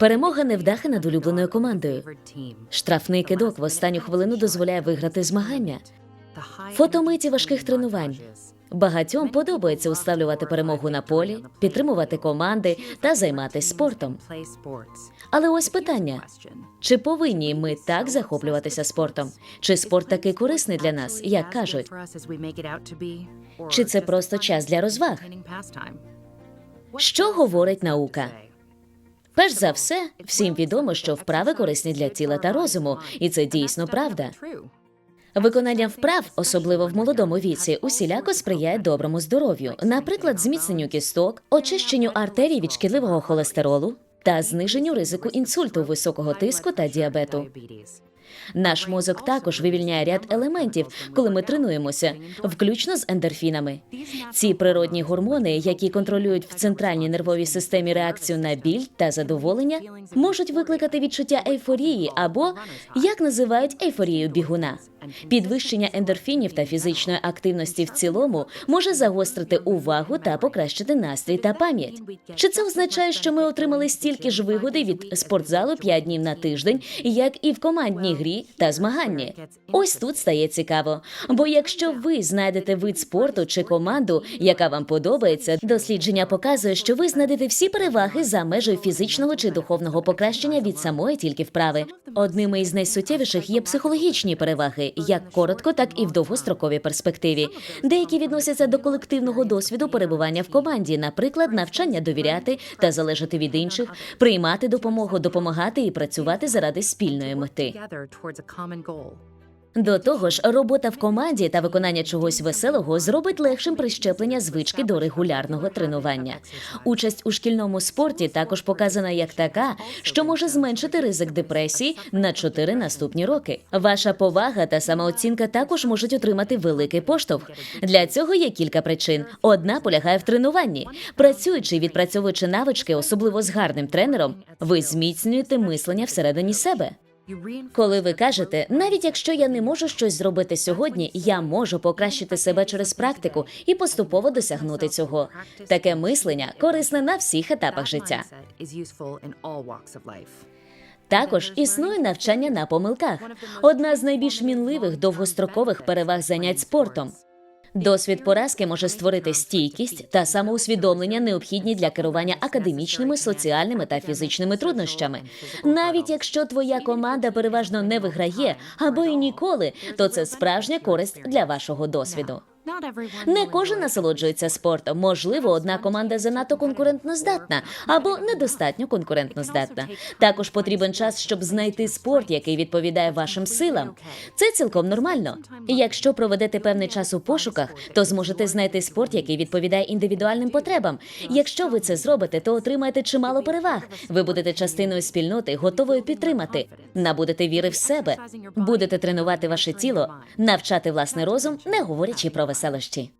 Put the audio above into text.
Перемога невдахи над улюбленою командою. Штрафний кидок в останню хвилину дозволяє виграти змагання. Фотомиті важких тренувань. Багатьом подобається уставлювати перемогу на полі, підтримувати команди та займатися спортом. Але ось питання: чи повинні ми так захоплюватися спортом? Чи спорт такий корисний для нас, як кажуть? Чи це просто час для розваг? Що говорить наука? Перш за все, всім відомо, що вправи корисні для тіла та розуму, і це дійсно правда. Виконання вправ, особливо в молодому віці, усіляко сприяє доброму здоров'ю, наприклад, зміцненню кісток, очищенню артерій від шкідливого холестеролу та зниженню ризику інсульту, високого тиску та діабету. Наш мозок також вивільняє ряд елементів, коли ми тренуємося, включно з ендорфінами. Ці природні гормони, які контролюють в центральній нервовій системі реакцію на біль та задоволення, можуть викликати відчуття ейфорії або як називають ейфорію бігуна. Підвищення ендорфінів та фізичної активності в цілому може загострити увагу та покращити настрій та пам'ять. Чи це означає, що ми отримали стільки ж вигоди від спортзалу 5 днів на тиждень, як і в командній грі та змаганні? Ось тут стає цікаво. Бо якщо ви знайдете вид спорту чи команду, яка вам подобається, дослідження показує, що ви знайдете всі переваги за межею фізичного чи духовного покращення від самої тільки вправи. Одними із найсуттєвіших є психологічні переваги, як коротко, так і в довгостроковій перспективі. Деякі відносяться до колективного досвіду перебування в команді, наприклад, навчання довіряти та залежати від інших, приймати допомогу, допомагати і працювати заради спільної мети. До того ж, робота в команді та виконання чогось веселого зробить легшим прищеплення звички до регулярного тренування. Участь у шкільному спорті також показана як така, що може зменшити ризик депресії на 4 наступні роки. Ваша повага та самооцінка також можуть отримати великий поштовх. Для цього є кілька причин. Одна полягає в тренуванні. Працюючи і відпрацьовуючи навички, особливо з гарним тренером, ви зміцнюєте мислення всередині себе. Коли ви кажете, навіть якщо я не можу щось зробити сьогодні, я можу покращити себе через практику і поступово досягнути цього. Таке мислення корисне на всіх етапах життя. Також існує навчання на помилках. Одна з найбільш мінливих довгострокових переваг занять спортом. Досвід поразки може створити стійкість та самоусвідомлення, необхідні для керування академічними, соціальними та фізичними труднощами. Навіть якщо твоя команда переважно не виграє або й ніколи, то це справжня користь для вашого досвіду. Не кожен насолоджується спортом. Можливо, одна команда занадто конкурентноздатна або недостатньо конкурентноздатна. Також потрібен час, щоб знайти спорт, який відповідає вашим силам. Це цілком нормально. І Якщо проведете певний час у пошуках, то зможете знайти спорт, який відповідає індивідуальним потребам. Якщо ви це зробите, то отримаєте чимало переваг. Ви будете частиною спільноти, готовою підтримати. Набудете віри в себе, будете тренувати ваше тіло, навчати власний розум, не говорячи про веселощі.